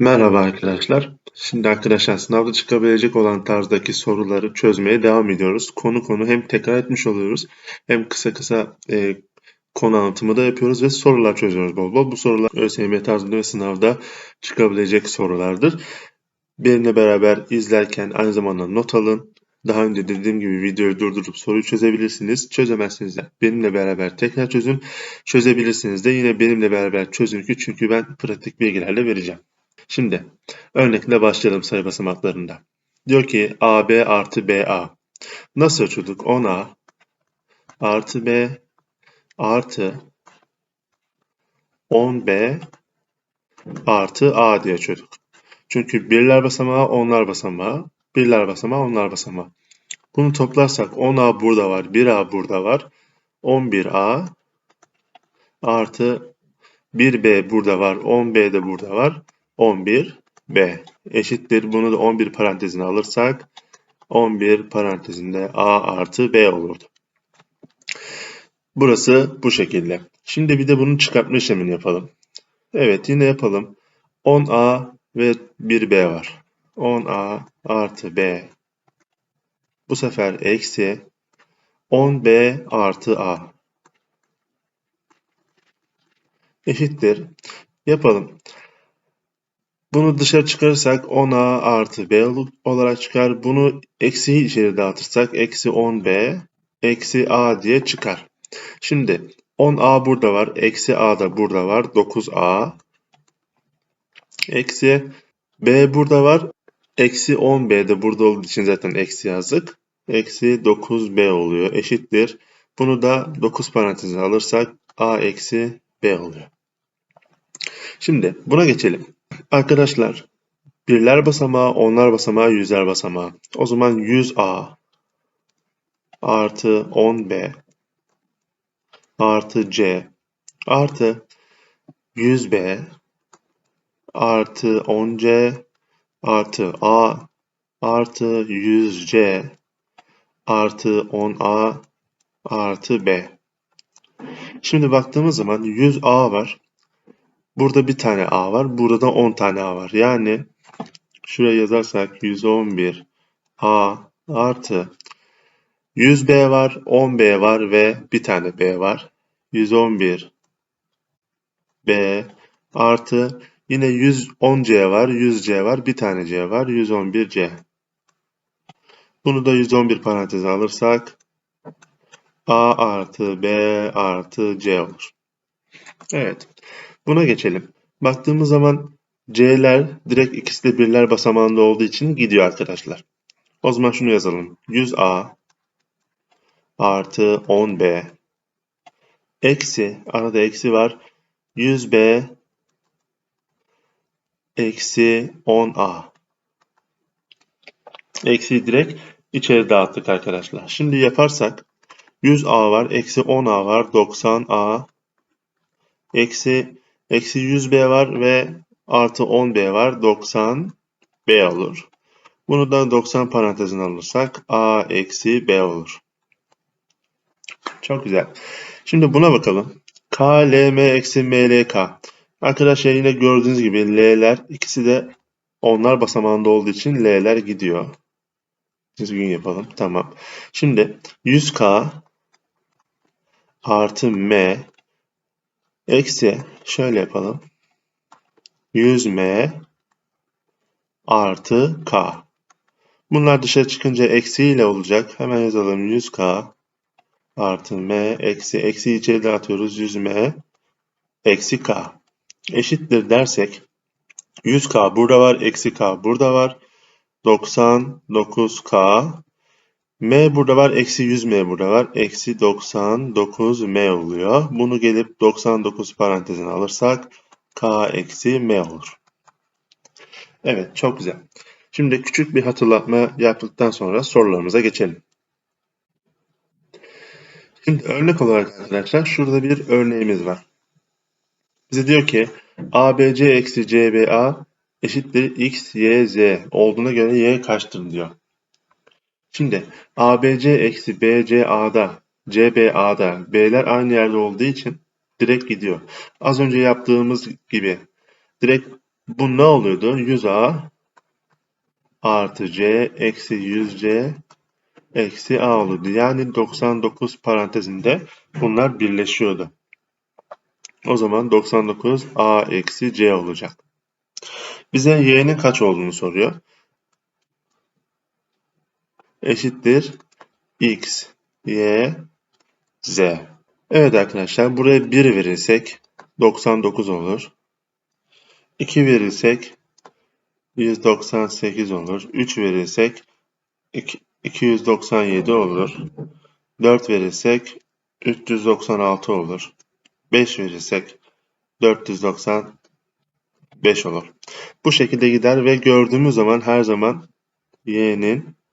Merhaba arkadaşlar. Şimdi arkadaşlar sınavda çıkabilecek olan tarzdaki soruları çözmeye devam ediyoruz. Konu konu hem tekrar etmiş oluyoruz hem kısa kısa e, konu anlatımı da yapıyoruz ve sorular çözüyoruz bol bol. Bu sorular ÖSYM tarzında ve sınavda çıkabilecek sorulardır. Benimle beraber izlerken aynı zamanda not alın. Daha önce dediğim gibi videoyu durdurup soruyu çözebilirsiniz. Çözemezseniz de benimle beraber tekrar çözün. Çözebilirsiniz de yine benimle beraber çözün ki çünkü ben pratik bilgilerle vereceğim. Şimdi örnekle başlayalım sayı basamaklarında. Diyor ki AB artı BA. Nasıl çocuk? 10A artı B artı 10B artı A diye çocuk. Çünkü birler basamağı onlar basamağı, birler basamağı onlar basamağı. Bunu toplarsak 10A burada var, 1A burada var. 11A artı 1B burada var, 10B de burada var. 11B eşittir. Bunu da 11 parantezine alırsak 11 parantezinde A artı B olurdu. Burası bu şekilde. Şimdi bir de bunun çıkartma işlemini yapalım. Evet yine yapalım. 10A ve 1B var. 10A artı B. Bu sefer eksi 10B artı A. Eşittir. Yapalım. Bunu dışarı çıkarırsak 10a artı b olarak çıkar. Bunu eksiyi içeri dağıtırsak eksi 10b eksi a diye çıkar. Şimdi 10a burada var. Eksi a da burada var. 9a eksi b burada var. Eksi 10b de burada olduğu için zaten eksi yazdık. Eksi 9b oluyor. Eşittir. Bunu da 9 parantezine alırsak a eksi b oluyor. Şimdi buna geçelim. Arkadaşlar birler basamağı, onlar basamağı, yüzler basamağı. O zaman 100A artı 10B artı C artı 100B artı 10C artı A artı 100C artı 10A artı B. Şimdi baktığımız zaman 100A var. Burada bir tane A var. Burada da 10 tane A var. Yani şuraya yazarsak 111 A artı 100 B var, 10 B var ve bir tane B var. 111 B artı yine 110 C var, 100 C var, bir tane C var, 111 C. Bunu da 111 paranteze alırsak A artı B artı C olur. Evet. Buna geçelim. Baktığımız zaman C'ler direkt ikisi de birler basamağında olduğu için gidiyor arkadaşlar. O zaman şunu yazalım. 100A artı 10B eksi arada eksi var. 100B eksi 10A eksi direkt içeri dağıttık arkadaşlar. Şimdi yaparsak 100A var, eksi 10A var, 90A eksi Eksi 100B var ve artı 10B var. 90B olur. Bunu da 90 parantezine alırsak A eksi B olur. Çok güzel. Şimdi buna bakalım. K, L, M eksi M, L, K. Arkadaşlar yine gördüğünüz gibi L'ler ikisi de onlar basamağında olduğu için L'ler gidiyor. Düzgün yapalım. Tamam. Şimdi 100K artı M Eksi şöyle yapalım. 100m artı k. Bunlar dışarı çıkınca eksiyle olacak. Hemen yazalım 100k artı m eksi eksi içeri dağıtıyoruz 100m eksi k eşittir dersek 100k burada var eksi k burada var 99k M burada var. Eksi 100M burada var. Eksi 99M oluyor. Bunu gelip 99 parantezine alırsak K eksi M olur. Evet çok güzel. Şimdi küçük bir hatırlatma yaptıktan sonra sorularımıza geçelim. Şimdi örnek olarak arkadaşlar şurada bir örneğimiz var. Bize diyor ki ABC eksi CBA eşittir X, Y, Z olduğuna göre Y kaçtır diyor. Şimdi ABC eksi BCA'da CBA'da B'ler aynı yerde olduğu için direkt gidiyor. Az önce yaptığımız gibi direkt Bu ne oluyordu? 100A artı C eksi 100C eksi A olurdu. Yani 99 parantezinde bunlar birleşiyordu. O zaman 99 A eksi C olacak. Bize Y'nin kaç olduğunu soruyor. Eşittir X, Y, Z. Evet arkadaşlar buraya 1 verirsek 99 olur. 2 verirsek 198 olur. 3 verirsek 297 olur. 4 verirsek 396 olur. 5 verirsek 495 olur. Bu şekilde gider ve gördüğümüz zaman her zaman y'nin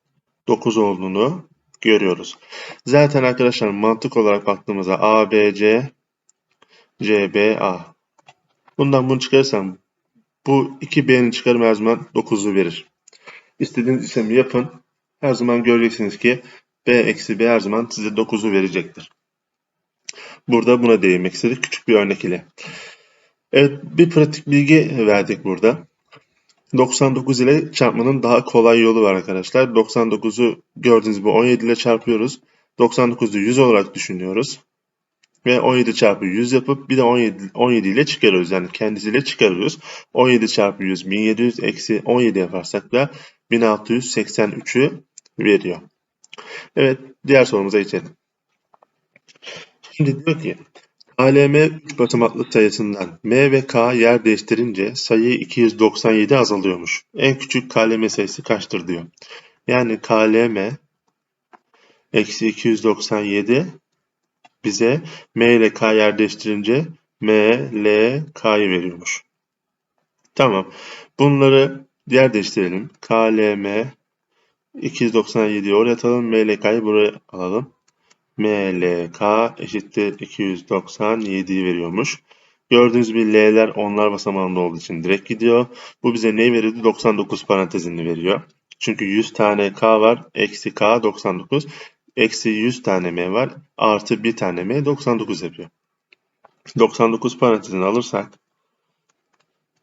9 olduğunu görüyoruz. Zaten arkadaşlar mantık olarak baktığımızda A, B, C, C, B, A. Bundan bunu çıkarırsam bu 2B'nin çıkarımı her zaman 9'u verir. İstediğiniz işlemi yapın. Her zaman göreceksiniz ki B eksi B her zaman size 9'u verecektir. Burada buna değinmek istedik küçük bir örnek ile. Evet bir pratik bilgi verdik burada. 99 ile çarpmanın daha kolay yolu var arkadaşlar. 99'u gördüğünüz gibi 17 ile çarpıyoruz. 99'u 100 olarak düşünüyoruz. Ve 17 çarpı 100 yapıp bir de 17, 17 ile çıkarıyoruz. Yani kendisiyle çıkarıyoruz. 17 çarpı 100 1700 eksi 17 yaparsak da 1683'ü veriyor. Evet diğer sorumuza geçelim. Şimdi diyor ki KLM 3 basamaklı sayısından M ve K yer değiştirince sayı 297 azalıyormuş. En küçük KLM sayısı kaçtır diyor. Yani KLM eksi 297 bize M ile K yer değiştirince M, L, K'yı veriyormuş. Tamam. Bunları yer değiştirelim. KLM 297'yi oraya atalım. M ile K'yı buraya alalım. MLK eşittir 297'yi veriyormuş. Gördüğünüz gibi L'ler onlar basamağında olduğu için direkt gidiyor. Bu bize ne veriyordu? 99 parantezini veriyor. Çünkü 100 tane K var. Eksi K 99. Eksi 100 tane M var. Artı 1 tane M 99 yapıyor. 99 parantezini alırsak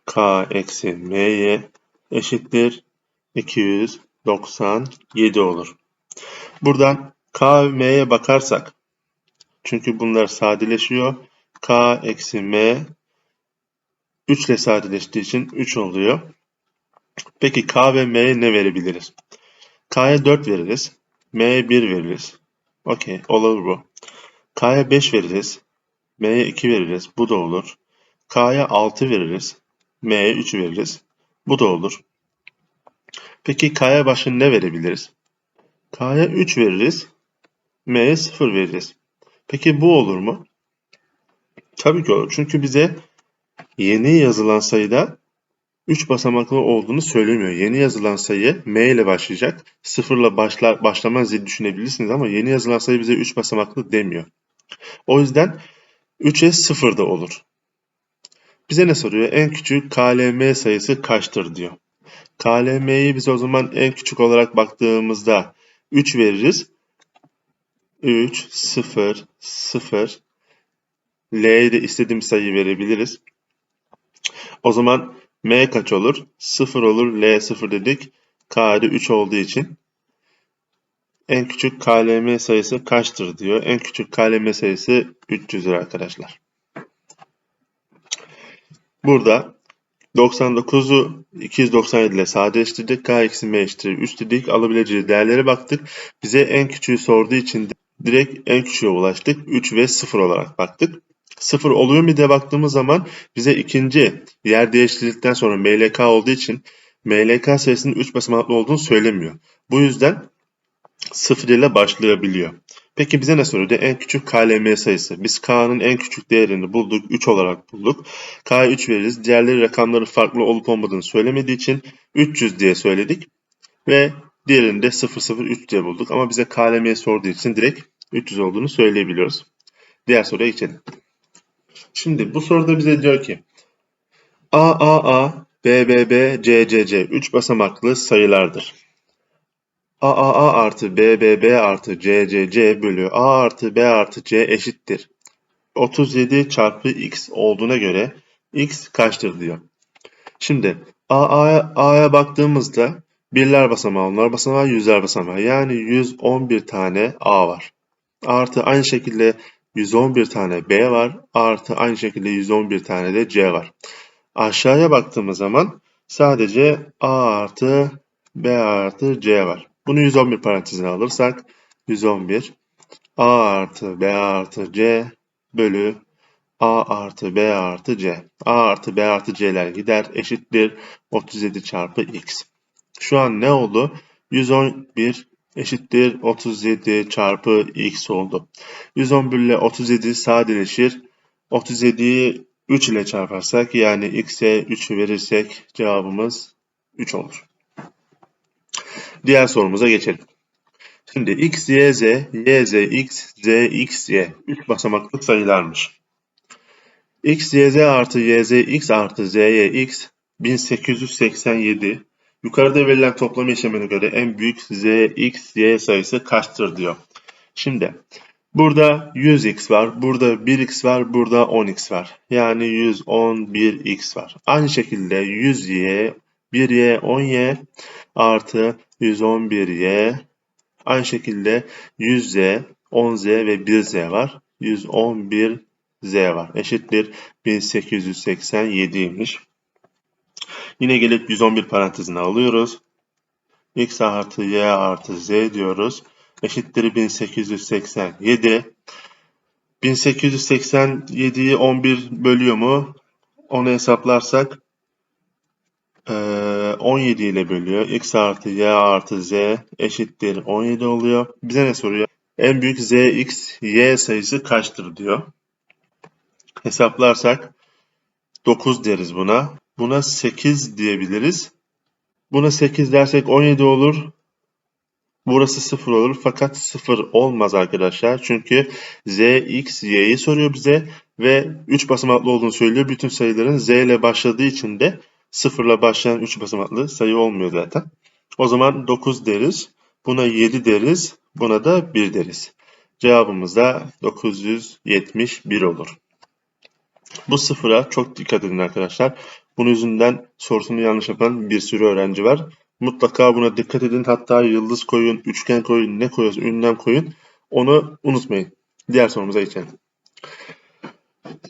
K eksi M'ye eşittir 297 olur. Buradan K ve M'ye bakarsak çünkü bunlar sadeleşiyor. K eksi M 3 ile sadeleştiği için 3 oluyor. Peki K ve M'ye ne verebiliriz? K'ya 4 veririz. M'ye 1 veririz. Okey olur bu. K'ya 5 veririz. M'ye 2 veririz. Bu da olur. K'ya 6 veririz. M'ye 3 veririz. Bu da olur. Peki K'ya başka ne verebiliriz? K'ya 3 veririz. M'ye 0 veririz. Peki bu olur mu? Tabii ki olur. Çünkü bize yeni yazılan sayıda 3 basamaklı olduğunu söylemiyor. Yeni yazılan sayı M ile başlayacak. 0 ile başlar, başlamaz diye düşünebilirsiniz ama yeni yazılan sayı bize 3 basamaklı demiyor. O yüzden 3'e 0 da olur. Bize ne soruyor? En küçük KLM sayısı kaçtır diyor. KLM'yi biz o zaman en küçük olarak baktığımızda 3 veririz. 3, 0, 0. L'ye de istediğim sayıyı verebiliriz. O zaman M kaç olur? 0 olur. L 0 dedik. K'de 3 olduğu için. En küçük KLM sayısı kaçtır diyor. En küçük KLM sayısı 300'dür arkadaşlar. Burada 99'u 297 ile sadeleştirdik. K eksi M eşittir 3 dedik. Alabileceği değerlere baktık. Bize en küçüğü sorduğu için direkt en küçüğe ulaştık. 3 ve 0 olarak baktık. 0 oluyor mu diye baktığımız zaman bize ikinci yer değiştirdikten sonra MLK olduğu için MLK sayısının 3 basamaklı olduğunu söylemiyor. Bu yüzden 0 ile başlayabiliyor. Peki bize ne soruyordu? En küçük KLM sayısı. Biz K'nın en küçük değerini bulduk. 3 olarak bulduk. K'ya 3 veririz. Diğerleri rakamları farklı olup olmadığını söylemediği için 300 diye söyledik. Ve diğerini de 003 diye bulduk. Ama bize KLM'ye sorduğu için direkt 300 olduğunu söyleyebiliyoruz. Diğer soruya geçelim. Şimdi bu soruda bize diyor ki A, A, A, B, B, B, C, C, C 3 basamaklı sayılardır. A, A, A artı B, B, B artı C, C, C bölü A artı B artı C eşittir. 37 çarpı X olduğuna göre X kaçtır diyor. Şimdi A, A'ya, A'ya baktığımızda birler basamağı, onlar basamağı, yüzler basamağı. Yani 111 tane A var. Artı aynı şekilde 111 tane B var. Artı aynı şekilde 111 tane de C var. Aşağıya baktığımız zaman sadece A artı B artı C var. Bunu 111 parantezine alırsak 111 A artı B artı C bölü A artı B artı C. A artı B artı C'ler gider eşittir 37 çarpı X. Şu an ne oldu? 111 eşittir 37 çarpı X oldu. 111 ile 37 sadeleşir. 37'yi 3 ile çarparsak yani X'e 3 verirsek cevabımız 3 olur. Diğer sorumuza geçelim. Şimdi x, y, z, y, z, x, z, x, y. 3 basamaklı sayılarmış. x, y, z artı y, z, x artı z, y, x 1887. Yukarıda verilen toplama işlemine göre en büyük z, x, y sayısı kaçtır diyor. Şimdi burada 100x var, burada 1x var, burada 10x var. Yani 111x var. Aynı şekilde 100y, 1y, 10y artı 111y Aynı şekilde 100Z, 10Z ve 1Z var. 111Z var. Eşittir 1887'ymiş. Yine gelip 111 parantezine alıyoruz. X artı Y artı Z diyoruz. Eşittir 1887. 1887'yi 11 bölüyor mu? Onu hesaplarsak 17 ile bölüyor. X artı Y artı Z eşittir 17 oluyor. Bize ne soruyor? En büyük Z, X, Y sayısı kaçtır diyor. Hesaplarsak 9 deriz buna. Buna 8 diyebiliriz. Buna 8 dersek 17 olur. Burası 0 olur fakat 0 olmaz arkadaşlar. Çünkü Z, X, Y'yi soruyor bize ve 3 basamaklı olduğunu söylüyor. Bütün sayıların Z ile başladığı için de Sıfırla başlayan 3 basamaklı sayı olmuyor zaten. O zaman 9 deriz. Buna 7 deriz. Buna da 1 deriz. Cevabımız da 971 olur. Bu sıfıra çok dikkat edin arkadaşlar. Bunun yüzünden sorusunu yanlış yapan bir sürü öğrenci var. Mutlaka buna dikkat edin. Hatta yıldız koyun, üçgen koyun, ne koyuyorsa ünlem koyun. Onu unutmayın. Diğer sorumuza geçelim.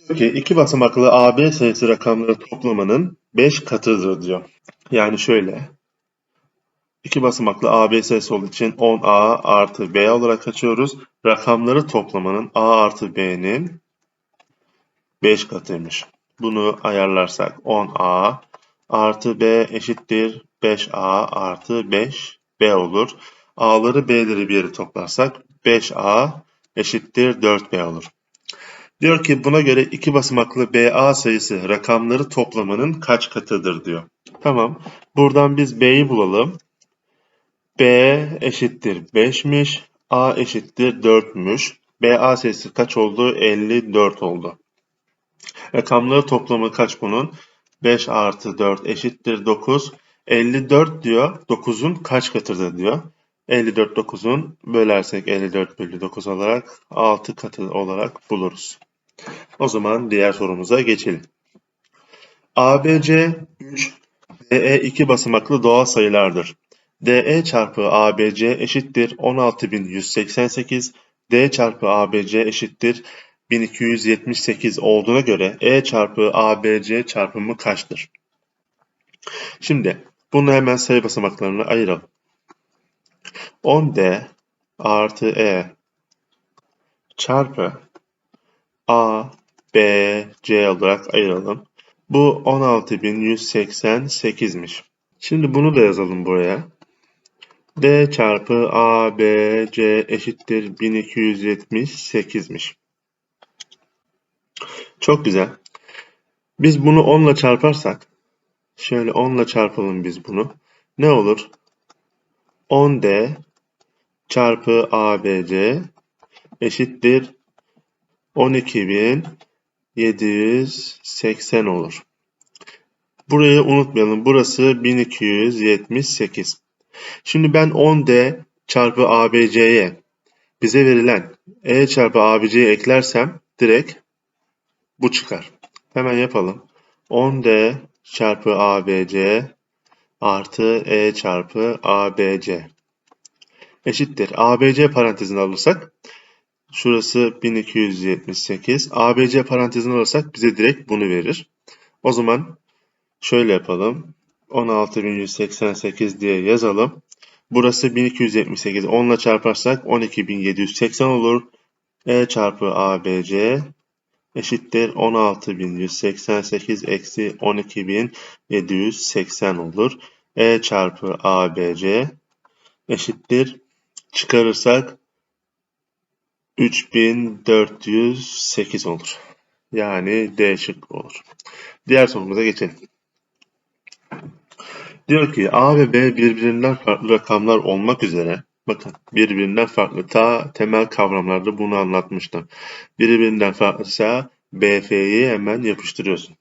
Diyor ki iki basamaklı AB sayısı rakamları toplamanın 5 katıdır diyor. Yani şöyle. iki basamaklı AB sayısı olduğu için 10A artı B olarak açıyoruz. Rakamları toplamanın A artı B'nin 5 katıymış. Bunu ayarlarsak 10A artı B eşittir 5A artı 5B olur. A'ları B'leri bir yere toplarsak 5A eşittir 4B olur. Diyor ki buna göre iki basamaklı BA sayısı rakamları toplamanın kaç katıdır diyor. Tamam. Buradan biz B'yi bulalım. B eşittir 5'miş. A eşittir 4'müş. BA sayısı kaç oldu? 54 oldu. Rakamları toplamı kaç bunun? 5 artı 4 eşittir 9. 54 diyor. 9'un kaç katıdır diyor. 54 9'un bölersek 54 bölü 9 olarak 6 katı olarak buluruz. O zaman diğer sorumuza geçelim. ABC 3, DE 2 basamaklı doğal sayılardır. DE çarpı ABC eşittir 16188, D çarpı ABC eşittir 1278 olduğuna göre E çarpı ABC çarpımı kaçtır? Şimdi bunu hemen sayı basamaklarına ayıralım. 10D artı E çarpı A B, C olarak ayıralım. Bu 16.188'miş. Şimdi bunu da yazalım buraya. D çarpı A, B, C eşittir 1278'miş. Çok güzel. Biz bunu 10 ile çarparsak, şöyle 10 ile çarpalım biz bunu. Ne olur? 10D çarpı ABC eşittir 12.000 780 olur. Burayı unutmayalım. Burası 1278. Şimdi ben 10D çarpı ABC'ye bize verilen E çarpı ABC'ye eklersem direkt bu çıkar. Hemen yapalım. 10D çarpı ABC artı E çarpı ABC eşittir. ABC parantezini alırsak şurası 1278. ABC parantezini alırsak bize direkt bunu verir. O zaman şöyle yapalım. 16188 diye yazalım. Burası 1278. 10 ile çarparsak 12780 olur. E çarpı ABC eşittir 16188 eksi 12780 olur. E çarpı ABC eşittir. Çıkarırsak 3408 olur. Yani D şıkkı olur. Diğer sorumuza geçelim. Diyor ki A ve B birbirinden farklı rakamlar olmak üzere bakın birbirinden farklı ta temel kavramlarda bunu anlatmıştım. Birbirinden farklıysa BF'yi hemen yapıştırıyorsun.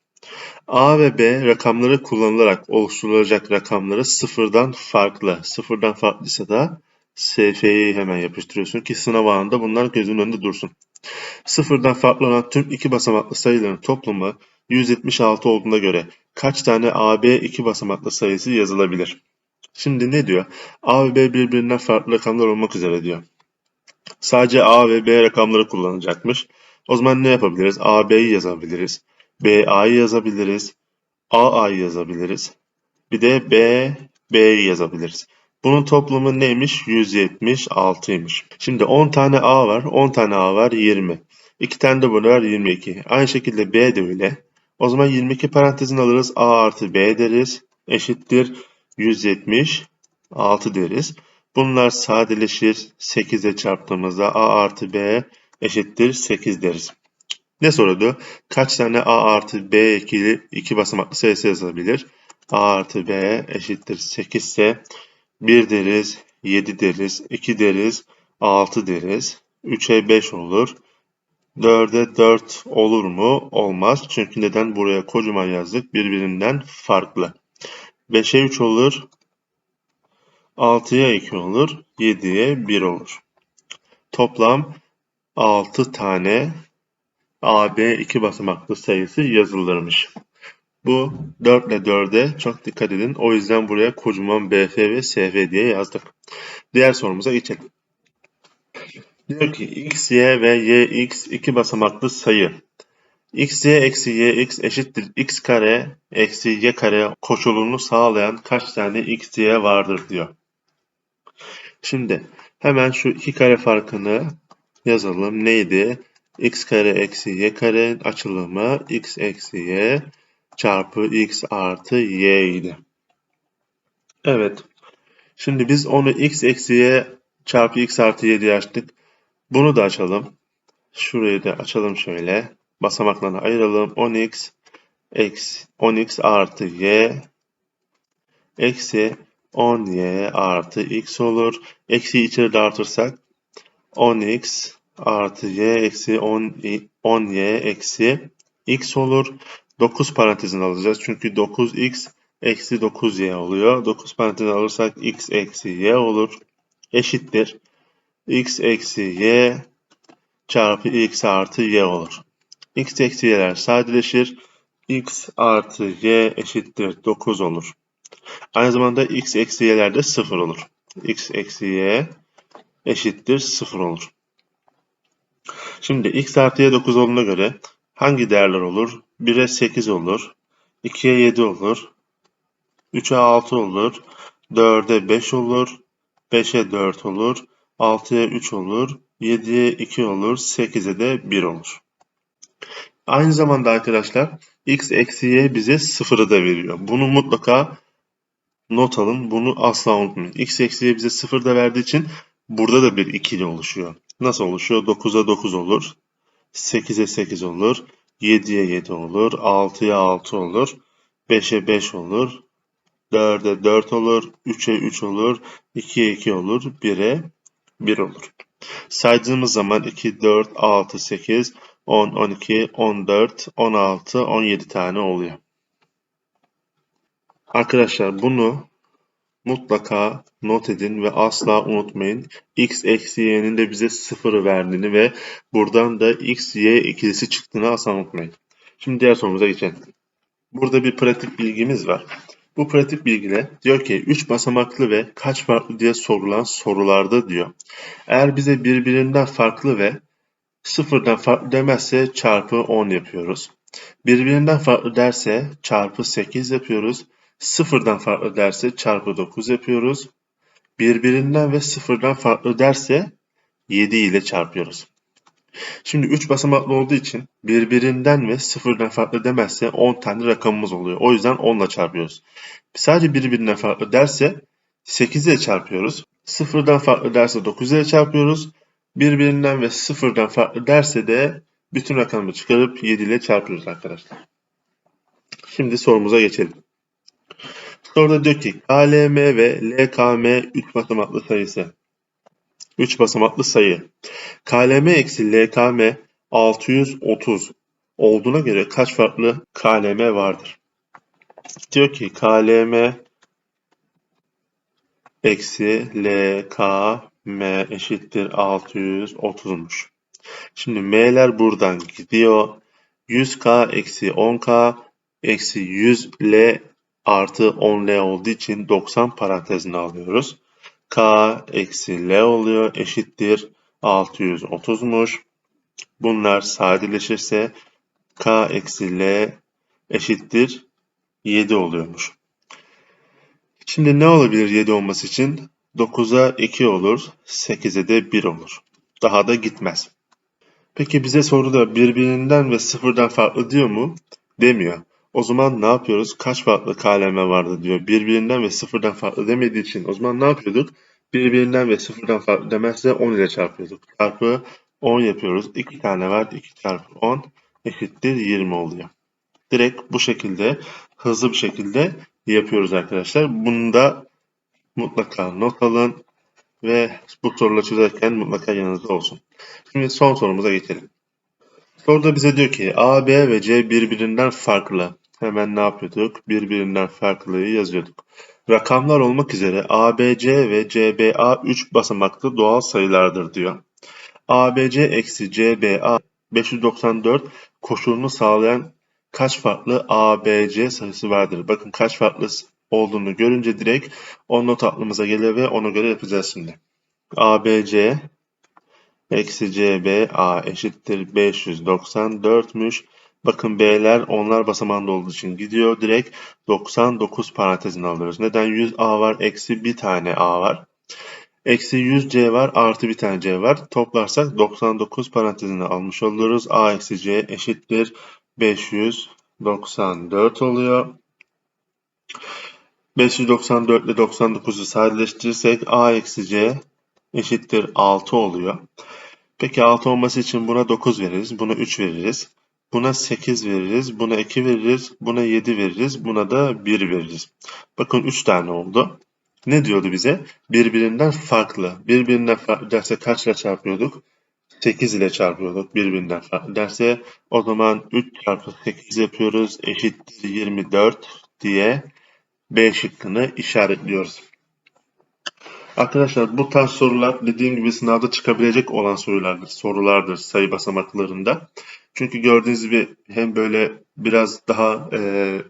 A ve B rakamları kullanılarak oluşturulacak rakamları sıfırdan farklı. Sıfırdan farklıysa da SF'yi hemen yapıştırıyorsun ki sınav anında bunlar gözün önünde dursun. Sıfırdan farklı olan tüm iki basamaklı sayıların toplamı 176 olduğuna göre kaç tane AB iki basamaklı sayısı yazılabilir? Şimdi ne diyor? A ve B birbirinden farklı rakamlar olmak üzere diyor. Sadece A ve B rakamları kullanacakmış. O zaman ne yapabiliriz? AB'yi yazabiliriz. BA'yı yazabiliriz. AA'yı yazabiliriz. Bir de B, B'yi yazabiliriz. Bunun toplamı neymiş? 176'ymış. Şimdi 10 tane A var. 10 tane A var 20. 2 tane de burada var 22. Aynı şekilde B de öyle. O zaman 22 parantezin alırız. A artı B deriz. Eşittir 176 deriz. Bunlar sadeleşir. 8'e çarptığımızda A artı B eşittir 8 deriz. Ne soruyordu? Kaç tane A artı B ekili iki basamaklı sayısı yazabilir? A artı B eşittir 8 ise 1 deriz, 7 deriz, 2 deriz, 6 deriz. 3'e 5 olur. 4'e 4 olur mu? Olmaz. Çünkü neden buraya kocaman yazdık? Birbirinden farklı. 5'e 3 olur. 6'ya 2 olur. 7'ye 1 olur. Toplam 6 tane AB iki basamaklı sayısı yazılırmış. Bu 4 ile 4'e çok dikkat edin. O yüzden buraya kocaman BF ve SF diye yazdık. Diğer sorumuza geçelim. Diyor ki x, y ve yx iki basamaklı sayı. X, y eksi yx eşittir x kare eksi y kare koşulunu sağlayan kaç tane x, y vardır diyor. Şimdi hemen şu iki kare farkını yazalım. Neydi? x kare eksi y kare açılımı x eksi y çarpı x artı y idi. Evet. Şimdi biz onu x eksi y çarpı x artı y diye açtık. Bunu da açalım. Şurayı da açalım şöyle. Basamaklarını ayıralım. 10x eksi 10x artı y eksi 10y artı x olur. Eksi içeri dağıtırsak 10x artı y eksi 10, 10y eksi x olur. 9 parantezini alacağız. Çünkü 9x eksi 9y oluyor. 9 parantezini alırsak x eksi y olur. Eşittir. x eksi y çarpı x artı y olur. X eksi y'ler sadeleşir. x artı y eşittir 9 olur. Aynı zamanda x eksi y'ler de 0 olur. x eksi y eşittir 0 olur. Şimdi x artı y 9 olduğuna göre hangi değerler olur? 1'e 8 olur. 2'ye 7 olur. 3'e 6 olur. 4'e 5 olur. 5'e 4 olur. 6'ya 3 olur. 7'ye 2 olur. 8'e de 1 olur. Aynı zamanda arkadaşlar x eksi y bize 0'ı da veriyor. Bunu mutlaka not alın. Bunu asla unutmayın. x eksi y bize 0 da verdiği için burada da bir ikili oluşuyor. Nasıl oluşuyor? 9'a 9 olur. 8'e 8 olur. 7'ye 7 olur. 6'ya 6 olur. 5'e 5 olur. 4'e 4 olur. 3'e 3 olur. 2'ye 2 olur. 1'e 1 olur. Saydığımız zaman 2, 4, 6, 8, 10, 12, 14, 16, 17 tane oluyor. Arkadaşlar bunu mutlaka not edin ve asla unutmayın. x eksi y'nin de bize sıfırı verdiğini ve buradan da x, y ikilisi çıktığını asla unutmayın. Şimdi diğer sorumuza geçelim. Burada bir pratik bilgimiz var. Bu pratik bilgide diyor ki 3 basamaklı ve kaç farklı diye sorulan sorularda diyor. Eğer bize birbirinden farklı ve sıfırdan farklı demezse çarpı 10 yapıyoruz. Birbirinden farklı derse çarpı 8 yapıyoruz. Sıfırdan farklı derse çarpı 9 yapıyoruz. Birbirinden ve sıfırdan farklı derse 7 ile çarpıyoruz. Şimdi 3 basamaklı olduğu için birbirinden ve sıfırdan farklı demezse 10 tane rakamımız oluyor. O yüzden 10 ile çarpıyoruz. Sadece birbirinden farklı derse 8 ile çarpıyoruz. Sıfırdan farklı derse 9 ile çarpıyoruz. Birbirinden ve sıfırdan farklı derse de bütün rakamı çıkarıp 7 ile çarpıyoruz arkadaşlar. Şimdi sorumuza geçelim. Soruda diyor ki KLM ve LKM 3 basamaklı sayısı. 3 basamaklı sayı. KLM eksi LKM 630 olduğuna göre kaç farklı KLM vardır? Diyor ki KLM eksi LKM eşittir 630'muş. Şimdi M'ler buradan gidiyor. 100K eksi 10K eksi 100L artı 10L olduğu için 90 parantezine alıyoruz. K eksi L oluyor eşittir 630'muş. Bunlar sadeleşirse K eksi L eşittir 7 oluyormuş. Şimdi ne olabilir 7 olması için? 9'a 2 olur, 8'e de 1 olur. Daha da gitmez. Peki bize soruda birbirinden ve sıfırdan farklı diyor mu? Demiyor. O zaman ne yapıyoruz? Kaç farklı kaleme vardı diyor. Birbirinden ve sıfırdan farklı demediği için o zaman ne yapıyorduk? Birbirinden ve sıfırdan farklı demezse 10 ile çarpıyorduk. Çarpı 10 yapıyoruz. 2 tane var. 2 çarpı 10 eşittir 20 oluyor. Direkt bu şekilde hızlı bir şekilde yapıyoruz arkadaşlar. Bunu da mutlaka not alın ve bu soruları çözerken mutlaka yanınızda olsun. Şimdi son sorumuza geçelim. Soruda bize diyor ki A, B ve C birbirinden farklı. Hemen ne yapıyorduk? Birbirinden farklılığı yazıyorduk. Rakamlar olmak üzere ABC ve CBA 3 basamaklı doğal sayılardır diyor. ABC eksi CBA 594 koşulunu sağlayan kaç farklı ABC sayısı vardır? Bakın kaç farklı olduğunu görünce direkt o not aklımıza geliyor ve ona göre yapacağız şimdi. ABC eksi CBA eşittir 594'müş. Bakın B'ler onlar basamağında olduğu için gidiyor. Direkt 99 parantezini alıyoruz. Neden? 100A var. Eksi bir tane A var. Eksi 100C var. Artı bir tane C var. Toplarsak 99 parantezini almış oluyoruz. A eksi C eşittir 594 oluyor. 594 ile 99'u sadeleştirirsek A eksi C eşittir 6 oluyor. Peki 6 olması için buna 9 veririz. Buna 3 veririz. Buna 8 veririz. Buna 2 veririz. Buna 7 veririz. Buna da 1 veririz. Bakın 3 tane oldu. Ne diyordu bize? Birbirinden farklı. Birbirinden farklı derse kaçla çarpıyorduk? 8 ile çarpıyorduk birbirinden farklı derse. O zaman 3 çarpı 8 yapıyoruz. Eşittir 24 diye B şıkkını işaretliyoruz. Arkadaşlar bu tarz sorular dediğim gibi sınavda çıkabilecek olan sorulardır, sorulardır sayı basamaklarında. Çünkü gördüğünüz gibi hem böyle biraz daha e,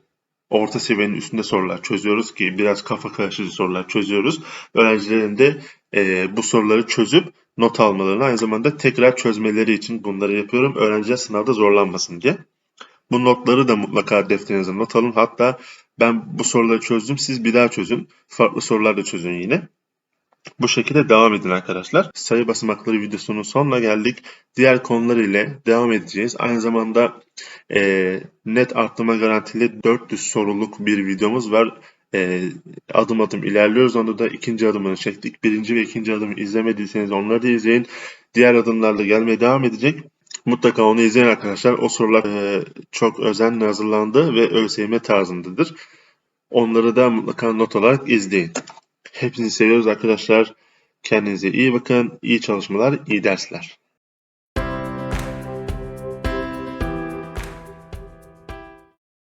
orta seviyenin üstünde sorular çözüyoruz ki biraz kafa karıştırıcı sorular çözüyoruz. Öğrencilerin de e, bu soruları çözüp not almalarını aynı zamanda tekrar çözmeleri için bunları yapıyorum. Öğrenciler sınavda zorlanmasın diye. Bu notları da mutlaka defterinize not alın. Hatta ben bu soruları çözdüm siz bir daha çözün. Farklı sorular da çözün yine. Bu şekilde devam edin arkadaşlar. Sayı basamakları videosunun sonuna geldik. Diğer konular ile devam edeceğiz. Aynı zamanda e, net arttırma garantili 400 soruluk bir videomuz var. E, adım adım ilerliyoruz. Onda da ikinci adımını çektik. Birinci ve ikinci adımı izlemediyseniz onları da izleyin. Diğer adımlarla gelmeye devam edecek. Mutlaka onu izleyin arkadaşlar. O sorular e, çok özenle hazırlandı ve ÖSYM tarzındadır. Onları da mutlaka not olarak izleyin. Hepinizi seviyoruz arkadaşlar. Kendinize iyi bakın. İyi çalışmalar, iyi dersler.